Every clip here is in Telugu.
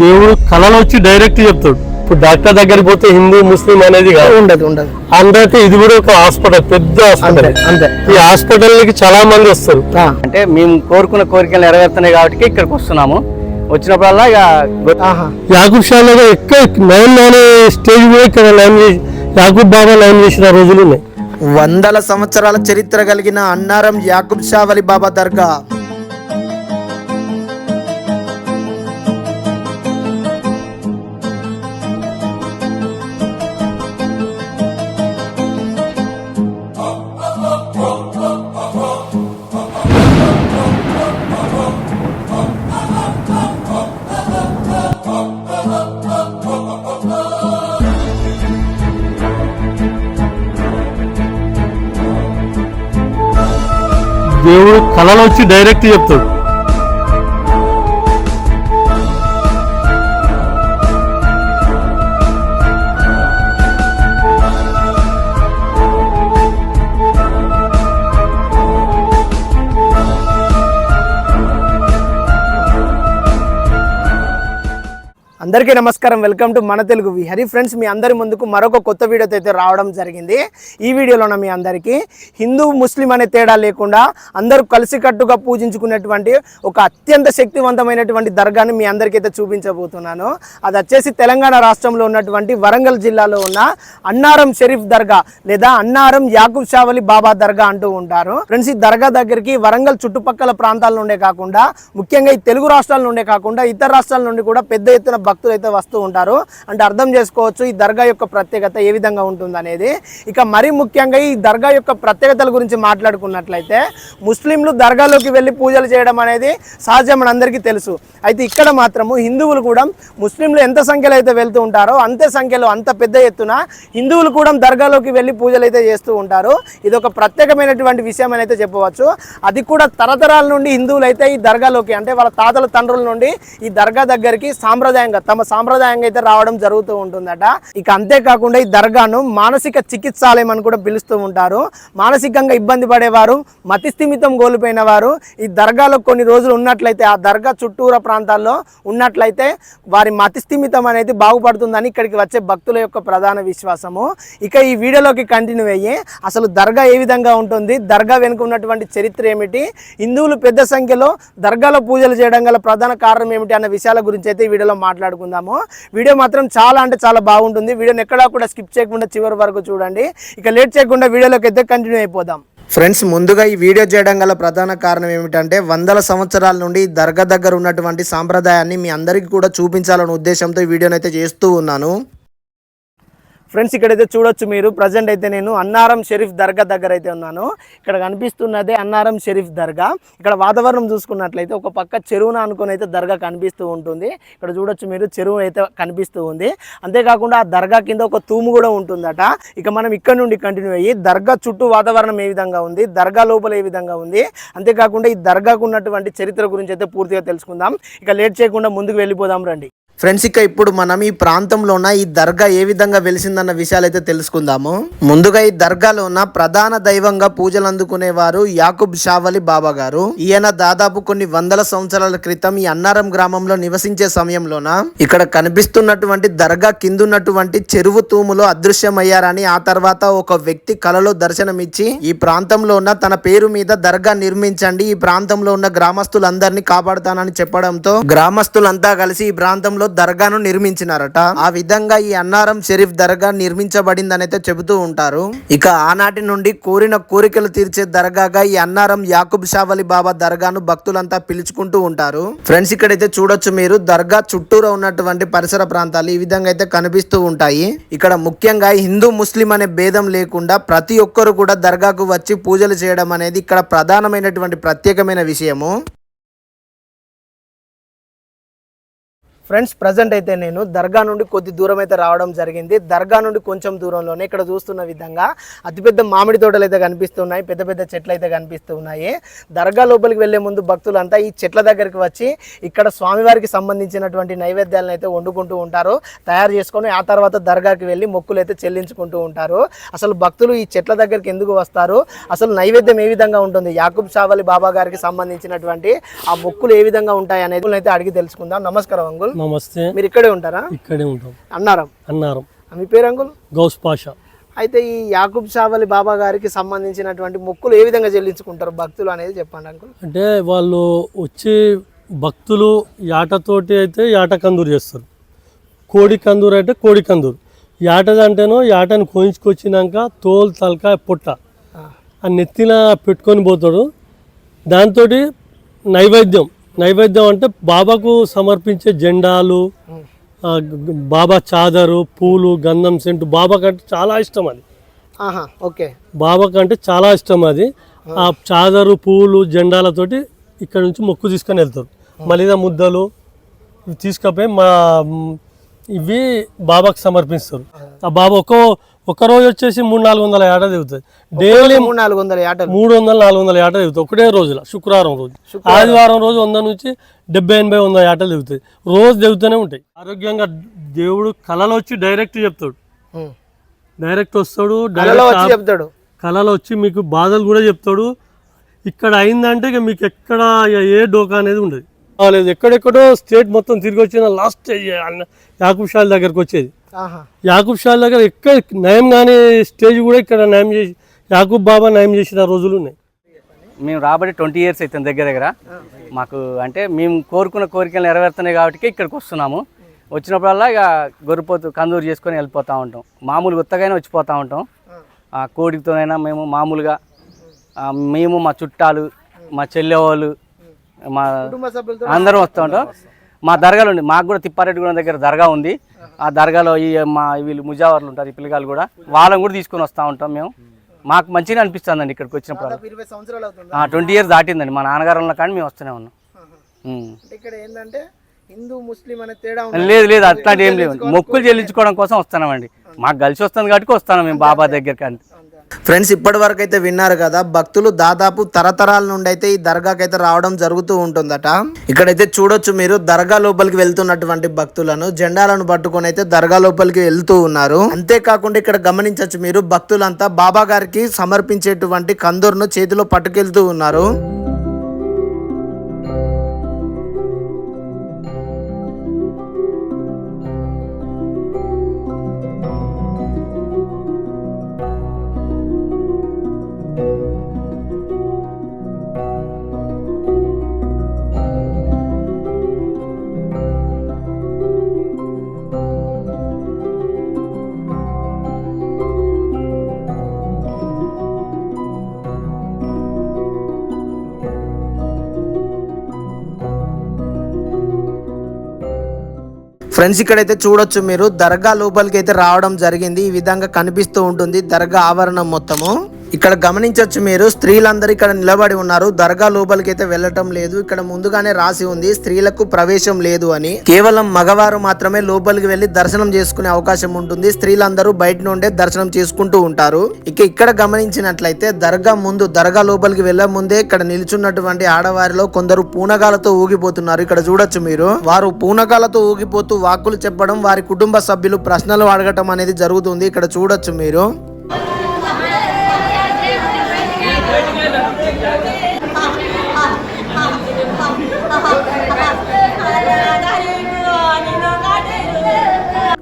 దేవుడు కళలో వచ్చి డైరెక్ట్ చెప్తాడు. ఇప్పుడు డాక్టర్ దగ్గరికి పోతే హిందూ ముస్లిం అనేది కాదు. ఉండదు ఉండదు. అందరైతే ఇది కూడా ఒక హాస్పిటల్ పెద్ద హాస్పిటల్. అంతే. ఈ హాస్పిటల్కి చాలా మంది వస్తారు. అంటే మేము కోరుకున్న కోరికలు నెరవేరుతున్నాయి కాబట్టి ఇక్కడికి వస్తున్నాము. వచ్చినప్పుడల్లా యాకూబ్ షాలో ఎక్కువ లైన్ స్టేజ్ ఇక్కడ లైన్ చేసి యాకూబ్ బాబా లైన్ చేసిన రోజులు ఉన్నాయి వందల సంవత్సరాల చరిత్ర కలిగిన అన్నారం యాకుబ్ షా వలి బాబా దర్గా. దేవుడు కళలో వచ్చి డైరెక్ట్ చెప్తాడు. అందరికీ నమస్కారం. వెల్కమ్ టు మన తెలుగు విహరి ఫ్రెండ్స్. మీ అందరి ముందుకు మరొక కొత్త వీడియోతో అయితే రావడం జరిగింది. ఈ వీడియోలోన మీ అందరికీ హిందూ ముస్లిం అనే తేడా లేకుండా అందరూ కలిసికట్టుగా పూజించుకునేటువంటి ఒక అత్యంత శక్తివంతమైనటువంటి దర్గాని మీ అందరికీ అయితే చూపించబోతున్నాను. అది వచ్చేసి తెలంగాణ రాష్ట్రంలో ఉన్నటువంటి వరంగల్ జిల్లాలో ఉన్న అన్నారం షరీఫ్ దర్గా లేదా అన్నారం యాకూబ్ షావలి బాబా దర్గా అంటూ ఉంటారు. ఫ్రెండ్స్ ఈ దర్గా దగ్గరికి వరంగల్ చుట్టుపక్కల ప్రాంతాల నుండే కాకుండా ముఖ్యంగా ఈ తెలుగు రాష్ట్రాల నుండే కాకుండా ఇతర రాష్ట్రాల నుండి కూడా పెద్ద ఎత్తున భక్తులు అయితే వస్తూ ఉంటారు. అంటే అర్థం చేసుకోవచ్చు ఈ దర్గా యొక్క ప్రత్యేకత ఏ విధంగా ఉంటుందనేది. ఇక మరీ ముఖ్యంగా ఈ దర్గా యొక్క ప్రత్యేకతల గురించి మాట్లాడుకున్నట్లయితే ముస్లింలు దర్గాలోకి వెళ్ళి పూజలు చేయడం అనేది సహజం మనందరికీ తెలుసు. అయితే ఇక్కడ మాత్రము హిందువులు కూడా ముస్లింలు ఎంత సంఖ్యలో అయితే వెళ్తూ ఉంటారో అంతే సంఖ్యలో అంత పెద్ద ఎత్తున హిందువులు కూడా దర్గాలోకి వెళ్ళి పూజలు అయితే చేస్తూ ఉంటారు. ఇది ఒక ప్రత్యేకమైనటువంటి విషయం అని అయితే చెప్పవచ్చు. అది కూడా తరతరాల నుండి హిందువులు అయితే ఈ దర్గాలోకి అంటే వాళ్ళ తాతల తండ్రుల నుండి ఈ దర్గా దగ్గరికి సాంప్రదాయంగా తమ సాంప్రదాయంగా అయితే రావడం జరుగుతూ ఉంటుందట. ఇక అంతేకాకుండా ఈ దర్గాను మానసిక చికిత్సాలయం అని కూడా పిలుస్తూ ఉంటారు. మానసికంగా ఇబ్బంది పడేవారు మతి స్థిమితం కోల్పోయిన వారు ఈ దర్గాలో కొన్ని రోజులు ఉన్నట్లయితే ఆ దర్గా చుట్టూర ప్రాంతాల్లో ఉన్నట్లయితే వారి మతి స్థిమితం అనేది బాగుపడుతుందని ఇక్కడికి వచ్చే భక్తుల యొక్క ప్రధాన విశ్వాసము. ఇక ఈ వీడియోలోకి కంటిన్యూ అయ్యి అసలు దర్గా ఏ విధంగా ఉంటుంది దర్గా వెనుక ఉన్నటువంటి చరిత్ర ఏమిటి హిందువులు పెద్ద సంఖ్యలో దర్గాలో పూజలు చేయడం గల ప్రధాన కారణం ఏమిటి అన్న విషయాల గురించి అయితే ఈ వీడియోలో మాట్లాడుకుందాము. వీడియో మాత్రం చాలా అంటే చాలా బాగుంటుంది. వీడియోని ఎక్కడా కూడా స్కిప్ చేయకుండా చివరి వరకు చూడండి. ఇక లేట్ చేయకుండా వీడియోలోకి అయితే కంటిన్యూ అయిపోదాం. ఫ్రెండ్స్ ముందుగా ఈ వీడియో చేయడం గల ప్రధాన కారణం ఏమిటంటే వందల సంవత్సరాల నుండి దర్గా దగ్గర ఉన్నటువంటి సాంప్రదాయాన్ని మీ అందరికీ కూడా చూపించాలనే ఉద్దేశంతో ఈ వీడియోనైతే చేస్తూ ఉన్నాను. ఫ్రెండ్స్ ఇక్కడైతే చూడొచ్చు మీరు. ప్రజెంట్ అయితే నేను అన్నారం షరీఫ్ దర్గా దగ్గర అయితే ఉన్నాను. ఇక్కడ కనిపిస్తున్నదే అన్నారం షరీఫ్ దర్గా. ఇక్కడ వాతావరణం చూసుకున్నట్లయితే ఒక పక్క చెరువున అనుకుని అయితే దర్గా కనిపిస్తూ ఉంటుంది. ఇక్కడ చూడొచ్చు మీరు చెరువు అయితే కనిపిస్తూ ఉంది. అంతేకాకుండా ఆ దర్గా కింద ఒక తూము కూడా ఉంటుందట. ఇక మనం ఇక్కడ నుండి కంటిన్యూ అయ్యి దర్గా చుట్టూ వాతావరణం ఏ విధంగా ఉంది దర్గా లోపల ఏ విధంగా ఉంది అంతేకాకుండా ఈ దర్గాకు ఉన్నటువంటి చరిత్ర గురించి అయితే పూర్తిగా తెలుసుకుందాం. ఇక లేట్ చేయకుండా ముందుకు వెళ్ళిపోదాం రండి. ఫ్రెండ్స్ ఇక ఇప్పుడు మనం ఈ ప్రాంతంలోన ఈ దర్గా ఏ విధంగా వెలిసిందన్న విషయాలు అయితే తెలుసుకుందాము. ముందుగా ఈ దర్గాలోన ప్రధాన దైవంగా పూజలు అందుకునేవారు యాకుబ్ షావలి బాబా గారు. ఈయన దాదాపు కొన్ని వందల సంవత్సరాల క్రితం ఈ అన్నారం గ్రామంలో నివసించే సమయంలోన ఇక్కడ కనిపిస్తున్నటువంటి దర్గా కిందున్నటువంటి చెరువు తూములో అదృశ్యమయ్యారని ఆ తర్వాత ఒక వ్యక్తి కలలో దర్శనమిచ్చి ఈ ప్రాంతంలో ఉన్న తన పేరు మీద దర్గా నిర్మించండి ఈ ప్రాంతంలో ఉన్న గ్రామస్తులందరినీ కాపాడుతానని చెప్పడంతో గ్రామస్తులంతా కలిసి ఈ ప్రాంతంలో దర్గాను నిర్మించినారట. ఆ విధంగా ఈ అన్నారం షరీఫ్ దర్గా నిర్మించబడిందని అయితే చెబుతూ ఉంటారు. ఇక ఆనాటి నుండి కోరిన కోరికలు తీర్చే దర్గాగా ఈ అన్నారం యాకుబ్ షావలి బాబా దర్గాను భక్తులంతా పిలుచుకుంటూ ఉంటారు. ఫ్రెండ్స్ ఇక్కడైతే చూడొచ్చు మీరు దర్గా చుట్టూరా ఉన్నటువంటి పరిసర ప్రాంతాలు ఈ విధంగా అయితే కనిపిస్తూ ఉంటాయి. ఇక్కడ ముఖ్యంగా హిందూ ముస్లిం అనే భేదం లేకుండా ప్రతి ఒక్కరు కూడా దర్గాకు వచ్చి పూజలు చేయడం అనేది ఇక్కడ ప్రధానమైనటువంటి ప్రత్యేకమైన విషయము. ఫ్రెండ్స్ ప్రజెంట్ అయితే నేను దర్గా నుండి కొద్ది దూరం అయితే రావడం జరిగింది. దర్గా నుండి కొంచెం దూరంలోనే ఇక్కడ చూస్తున్న విధంగా అతిపెద్ద మామిడి తోటలు అయితే కనిపిస్తున్నాయి పెద్ద పెద్ద చెట్లు అయితే కనిపిస్తున్నాయి. దర్గా లోపలికి వెళ్ళే ముందు భక్తులంతా ఈ చెట్ల దగ్గరికి వచ్చి ఇక్కడ స్వామివారికి సంబంధించినటువంటి నైవేద్యాలను అయితే వండుకుంటూ ఉంటారు. తయారు చేసుకొని ఆ తర్వాత దర్గాకి వెళ్ళి మొక్కులు అయితే చెల్లించుకుంటూ ఉంటారు. అసలు భక్తులు ఈ చెట్ల దగ్గరికి ఎందుకు వస్తారు? అసలు నైవేద్యం ఏ విధంగా ఉంటుంది? యాకూబ్ షావలి బాబా గారికి సంబంధించినటువంటి ఆ మొక్కులు ఏ విధంగా ఉంటాయి అనేది అయితే అడిగి తెలుసుకుందాం. నమస్కారం అంగుల్ నమస్తే. మీరు ఇక్కడే ఉంటారా? ఇక్కడే ఉంటాం. అన్నారం. అన్నారం. మీ పేరు అంకుల్ గౌస్ పాషా. అయితే ఈ యాకూబ్ షావలి బాబా గారికి సంబంధించినటువంటి మొక్కులు ఏ విధంగా చెల్లించుకుంటారు? భక్తులు అనేది చెప్పండి అంకుల్. అంటే వాళ్ళు వచ్చి భక్తులు యాటతోటి అయితే యాట కందూరు చేస్తారు. కోడి కందూరు అయితే కోడి కందూరు. యాటది అంటేనో యాటను కోయించుకొచ్చినాక తోలు తలకాయ పొట్ట ఆ, ఆ నెత్తిన పెట్టుకొని పోతాడు. దాంతో నైవేద్యం. నైవేద్యం అంటే బాబాకు సమర్పించే జెండాలు బాబా చాదరు పూలు గంధం సెంటు బాబాకి అంటే చాలా ఇష్టం అది. ఓకే. బాబాకి అంటే చాలా ఇష్టం అది. ఆ చాదరు పూలు జెండాలతోటి ఇక్కడ నుంచి మొక్కు తీసుకొని వెళ్తారు. మలిద ముద్దలు ఇవి తీసుకపోయి మా మ్, ఇవి బాబాకి సమర్పిస్తారు. ఆ బాబా ఒక్కో ఒక్క రోజు వచ్చేసి మూడు నాలుగు వందల ఏట దిగుతుంది డైలీ మూడు నాలుగు వందల ఏటలు మూడు వందల నాలుగు వందల ఏట దిగుతాయి. ఒకటే రోజుల శుక్రవారం రోజు. ఆదివారం రోజు వంద నుంచి డెబ్బై ఎనభై వంద ఏటలు దిగుతాయి. రోజు దిగుతూనే ఉంటాయి. ఆరోగ్యంగా దేవుడు కళలో వచ్చి డైరెక్ట్ చెప్తాడు. డైరెక్ట్ వస్తాడు డైరెక్ట్ చెప్తాడు. కళలో వచ్చి మీకు బాధలు కూడా చెప్తాడు. ఇక్కడ అయిందంటే ఇక మీకు ఎక్కడ ఏ డోకా అనేది ఉండదు. లేదు ఎక్కడెక్కడో స్టేట్ మొత్తం తిరిగి వచ్చిన లాస్ట్ యాకూబ్ షాల్ దగ్గరకు వచ్చేది. యాకూబ్ షాల్ దగ్గర ఎక్కడ నయం కానీ స్టేజ్ కూడా ఇక్కడ నయం చేసి యాకూబ్ బాబా నయం చేసిన రోజులు ఉన్నాయి. మేము రాబడి ట్వంటీ ఇయర్స్ అవుతుంది దగ్గర దగ్గర. మాకు అంటే మేము కోరుకున్న కోరికలు నెరవేరుతున్నాయి కాబట్టి ఇక్కడికి వస్తున్నాము. వచ్చినప్పుడల్లా ఇక గొర్రెపోతు కందూరు చేసుకొని వెళ్ళిపోతూ ఉంటాం. మామూలుగా ఉత్తగానే వచ్చిపోతూ ఉంటాం. ఆ కోడితోనైనా మేము మామూలుగా మేము మా చుట్టాలు మా చెల్లెవాళ్ళు మా అందరం వస్తూ ఉంటాం. మా దర్గాలు ఉంది మాకు కూడా తిప్పారెడ్డిగూడెం దగ్గర దర్గా ఉంది. ఆ దర్గాలో ఈ మా వీళ్ళు ముజావర్లు ఉంటారు ఈ పిల్లగాలు కూడా వాళ్ళని కూడా తీసుకొని వస్తూ ఉంటాం మేము. మాకు మంచిగా అనిపిస్తుందండి ఇక్కడికి వచ్చినప్పుడు. ట్వంటీ ఇయర్స్ దాటిందండి. మా నాన్నగారు కానీ మేము వస్తూనే ఉన్నాం. ఉమ్. అంటే ఇక్కడ ఏంటంటే హిందూ ముస్లిం అనే తేడా ఉంది లేదు లేదు అట్లాంటి ఏం లేవు. మొక్కులు చెల్లించుకోవడం కోసం వస్తున్నామండి. మాకు కలిసి వస్తుంది కాబట్టి వస్తున్నాం మేము బాబా దగ్గరికి అంతే. ఫ్రెండ్స్ ఇప్పటి వరకు అయితే విన్నారు కదా భక్తులు దాదాపు తరతరాల నుండి అయితే ఈ దర్గాకి అయితే రావడం జరుగుతూ ఉంటుందట. ఇక్కడైతే చూడొచ్చు మీరు దర్గా లోపలికి వెళ్తున్నటువంటి భక్తులను జెండాలను పట్టుకొని అయితే దర్గా లోపలికి వెళ్తూ ఉన్నారు. అంతేకాకుండా ఇక్కడ గమనించవచ్చు మీరు భక్తులంతా బాబా గారికి సమర్పించేటువంటి కందూరును చేతిలో పట్టుకెళ్తూ ఉన్నారు. ఫ్రెండ్స్ ఇక్కడైతే చూడొచ్చు మీరు. దర్గా లోపలికి అయితే రావడం జరిగింది. ఈ విధంగా కనిపిస్తూ ఉంటుంది. దర్గా ఆవరణం మొత్తము. ఇక్కడ గమనించవచ్చు మీరు స్త్రీలందరూ ఇక్కడ నిలబడి ఉన్నారు. దర్గా లోపలికి అయితే వెళ్ళటం లేదు. ఇక్కడ ముందుగానే రాసి ఉంది స్త్రీలకు ప్రవేశం లేదు అని. కేవలం మగవారు మాత్రమే లోపలికి వెళ్ళి దర్శనం చేసుకునే అవకాశం ఉంటుంది. స్త్రీలందరూ బయట నుండే దర్శనం చేసుకుంటూ ఉంటారు. ఇక ఇక్కడ గమనించినట్లయితే దర్గా ముందు దర్గా లోపలికి వెళ్ళే ముందే ఇక్కడ నిల్చున్నటువంటి ఆడవారిలో కొందరు పూనగాలతో ఊగిపోతున్నారు. ఇక్కడ చూడొచ్చు మీరు. వారు పూనగాలతో ఊగిపోతూ వాక్కులు చెప్పడం వారి కుటుంబ సభ్యులు ప్రశ్నలు అడగటం అనేది జరుగుతుంది. ఇక్కడ చూడొచ్చు మీరు.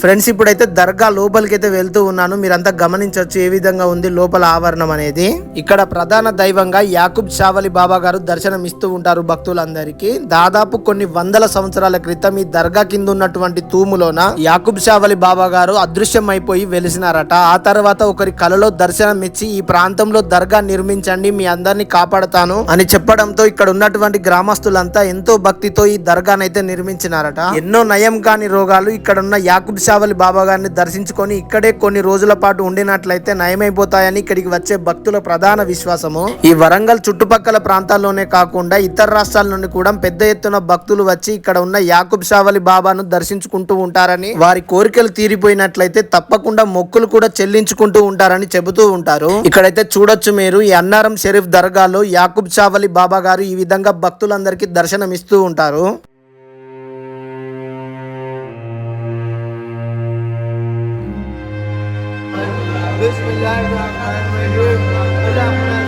ఫ్రెండ్స్ ఇప్పుడైతే దర్గా లోపలికి అయితే వెళ్తూ ఉన్నాను. మీరంతా గమనించవచ్చు ఏ విధంగా ఉంది లోపల ఆవరణం అనేది. ఇక్కడ ప్రధాన దైవంగా యాకుబ్ షావలి బాబా గారు దర్శనం ఇస్తూ ఉంటారు భక్తులందరికీ. దాదాపు కొన్ని వందల సంవత్సరాల క్రితం ఈ దర్గా కింద ఉన్నటువంటి తూములోన యాకుబ్ షావలి బాబా గారు అదృశ్యం అయిపోయి వెలిసినారట. ఆ తర్వాత ఒకరి కలలో దర్శనం ఇచ్చి ఈ ప్రాంతంలో దర్గా నిర్మించండి మీ అందరిని కాపాడతాను అని చెప్పడంతో ఇక్కడ ఉన్నటువంటి గ్రామస్తులంతా ఎంతో భక్తితో ఈ దర్గానైతే నిర్మించినారట. ఎన్నో నయం కాని రోగాలు ఇక్కడ ఉన్న యాకుబ్ షావలి బాబా గారిని దర్శించుకొని ఇక్కడే కొన్ని రోజుల పాటు ఉండినట్లయితే నయమైపోతాయని ఇక్కడికి వచ్చే భక్తుల ప్రధాన విశ్వాసము. ఈ వరంగల్ చుట్టుపక్కల ప్రాంతాల్లోనే కాకుండా ఇతర రాష్ట్రాల నుండి కూడా పెద్ద ఎత్తున భక్తులు వచ్చి ఇక్కడ ఉన్న యాకుబ్ షావలి బాబాను దర్శించుకుంటూ ఉంటారని వారి కోరికలు తీరిపోయినట్లయితే తప్పకుండా మొక్కులు కూడా చెల్లించుకుంటూ ఉంటారని చెబుతూ ఉంటారు. ఇక్కడైతే చూడొచ్చు మీరు ఈ అన్నారం షరీఫ్ దర్గాలో యాకుబ్ షావలి బాబా గారు ఈ విధంగా భక్తులందరికీ దర్శనం ఇస్తూ ఉంటారు. Bismillahirrahmanirrahim. Allah'a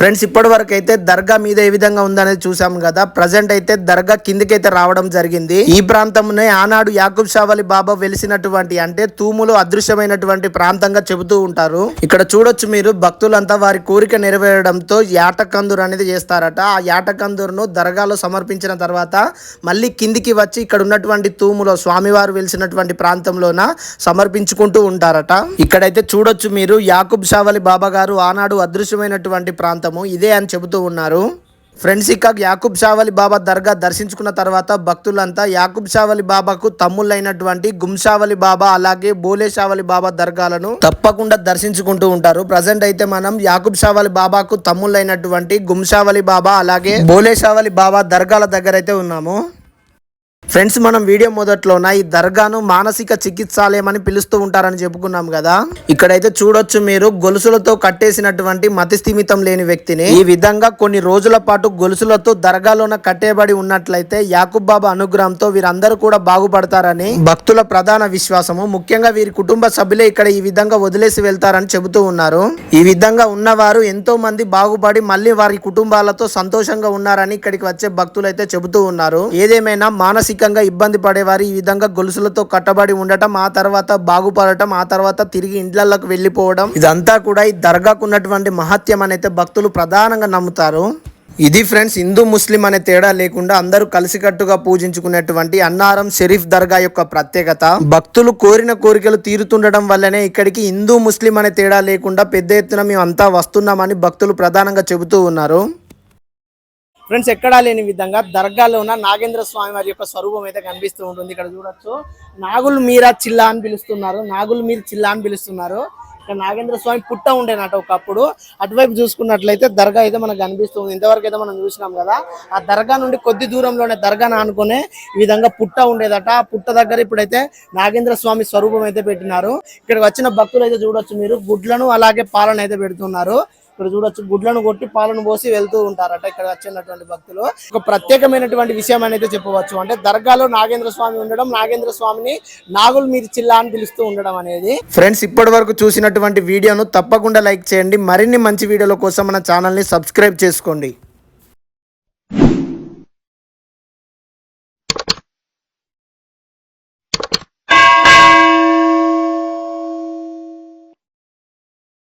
ఫ్రెండ్స్ ఇప్పటి వరకు అయితే దర్గా మీద ఏ విధంగా ఉందనేది చూసాం కదా. ప్రజెంట్ అయితే దర్గా కిందికైతే రావడం జరిగింది. ఈ ప్రాంతంనే ఆనాడు యాకూబ్ షావలి బాబా వెలిసినటువంటి అంటే తూములు అదృశ్యమైనటువంటి ప్రాంతంగా చెబుతూ ఉంటారు. ఇక్కడ చూడొచ్చు మీరు భక్తులంతా వారి కోరిక నెరవేరడంతో యాటకందూరు అనేది చేస్తారట. ఆ యాటకందూరును దర్గాలో సమర్పించిన తర్వాత మళ్ళీ కిందికి వచ్చి ఇక్కడ ఉన్నటువంటి తూములో స్వామివారు వెలిసినటువంటి ప్రాంతంలోన సమర్పించుకుంటూ ఉంటారట. ఇక్కడైతే చూడొచ్చు మీరు యాకూబ్ షావలి బాబా గారు ఆనాడు అదృశ్యమైనటువంటి ప్రాంతం ప్రాంతము ఇదే అని చెబుతూ ఉన్నారు. ఫ్రెండ్స్ ఇక యాకూబ్ షావలి బాబా దర్గా దర్శించుకున్న తర్వాత భక్తులంతా యాకూబ్ షావలి బాబాకు తమ్ముళ్ళైనటువంటి గుంషావలి బాబా అలాగే బోలే షావలి బాబా దర్గాలను తప్పకుండా దర్శించుకుంటూ ఉంటారు. ప్రజెంట్ అయితే మనం యాకూబ్ షావలి బాబాకు తమ్ముళ్ళైనటువంటి గుంషావలి బాబా అలాగే బోలే షావలి బాబా దర్గాల దగ్గర అయితే ఉన్నాము. ఫ్రెండ్స్ మనం వీడియో మొదట్లోన ఈ దర్గాను మానసిక చికిత్సాలయం అని పిలుస్తూ ఉంటారని చెప్పుకున్నాం కదా. ఇక్కడైతే చూడొచ్చు మీరు గొలుసులతో కట్టేసినటువంటి మతిస్థిమితం లేని వ్యక్తిని. ఈ విధంగా కొన్ని రోజుల పాటు గొలుసులతో దర్గాలోన కట్టేబడి ఉన్నట్లయితే యాకూబ్ బాబా అనుగ్రహంతో వీరందరూ కూడా బాగుపడతారని భక్తుల ప్రధాన విశ్వాసము. ముఖ్యంగా వీరి కుటుంబ సభ్యులే ఇక్కడ ఈ విధంగా వదిలేసి వెళ్తారని చెబుతూ ఉన్నారు. ఈ విధంగా ఉన్నవారు ఎంతో మంది బాగుపడి మళ్ళీ వారి కుటుంబాలతో సంతోషంగా ఉన్నారని ఇక్కడికి వచ్చే భక్తులు అయితే చెబుతూ ఉన్నారు. ఏదేమైనా మానసిక మానసికంగా ఇబ్బంది పడేవారు. ఈ విధంగా గొలుసులతో కట్టబడి ఉండటం ఆ తర్వాత బాగుపడటం ఆ తర్వాత తిరిగి ఇండ్లలోకి వెళ్ళిపోవడం. ఇదంతా కూడా ఈ దర్గాకు ఉన్నటువంటి మహత్యం అనైతే భక్తులు ప్రధానంగా నమ్ముతారు. ఇది ఫ్రెండ్స్ హిందూ ముస్లిం అనే తేడా లేకుండా అందరూ కలిసికట్టుగా పూజించుకునేటువంటి అన్నారం షరీఫ్ దర్గా యొక్క ప్రత్యేకత. భక్తులు కోరిన కోరికలు తీరుతుండడం వల్లనే ఇక్కడికి హిందూ ముస్లిం అనే తేడా లేకుండా పెద్ద ఎత్తున మేము అంతా వస్తున్నామని భక్తులు ప్రధానంగా చెబుతూ ఉన్నారు. ఫ్రెండ్స్ ఎక్కడా లేని విధంగా దర్గాలో ఉన్న నాగేంద్ర స్వామి వారి యొక్క స్వరూపం అయితే కనిపిస్తూ ఉంటుంది. ఇక్కడ చూడొచ్చు. నాగుల్ మీరా చిల్లా అని పిలుస్తున్నారు. నాగుల్ మీర్ చిల్లా అని పిలుస్తున్నారు. ఇక్కడ నాగేంద్ర స్వామి పుట్ట ఉండేనట ఒకప్పుడు. అటువైపు చూసుకున్నట్లయితే దర్గా అయితే మనకు కనిపిస్తుంది. ఇంతవరకు అయితే మనం చూసినాం కదా ఆ దర్గా నుండి కొద్ది దూరంలోనే దర్గాను అనుకునే ఈ విధంగా పుట్ట ఉండేదట. ఆ పుట్ట దగ్గర ఇప్పుడైతే నాగేంద్ర స్వామి స్వరూపం అయితే పెట్టినారు. ఇక్కడ వచ్చిన భక్తులు అయితే చూడొచ్చు మీరు. గుడ్లను అలాగే పాలన అయితే పెడుతున్నారు. ఇక్కడ చూడొచ్చు గుడ్లను కొట్టి పాలను పోసి వెళ్తూ ఉంటారట ఇక్కడ వచ్చినటువంటి భక్తులు. ఒక ప్రత్యేకమైనటువంటి విషయం అనేది చెప్పవచ్చు. అంటే దర్గాలో నాగేంద్ర స్వామి ఉండడం నాగేంద్ర స్వామిని నాగుల్ మీరు చిల్లా అని పిలుస్తూ ఉండడం అనేది. ఫ్రెండ్స్ ఇప్పటి వరకు చూసినటువంటి వీడియోను తప్పకుండా లైక్ చేయండి. మరిన్ని మంచి వీడియోల కోసం మన ఛానల్ని సబ్స్క్రైబ్ చేసుకోండి.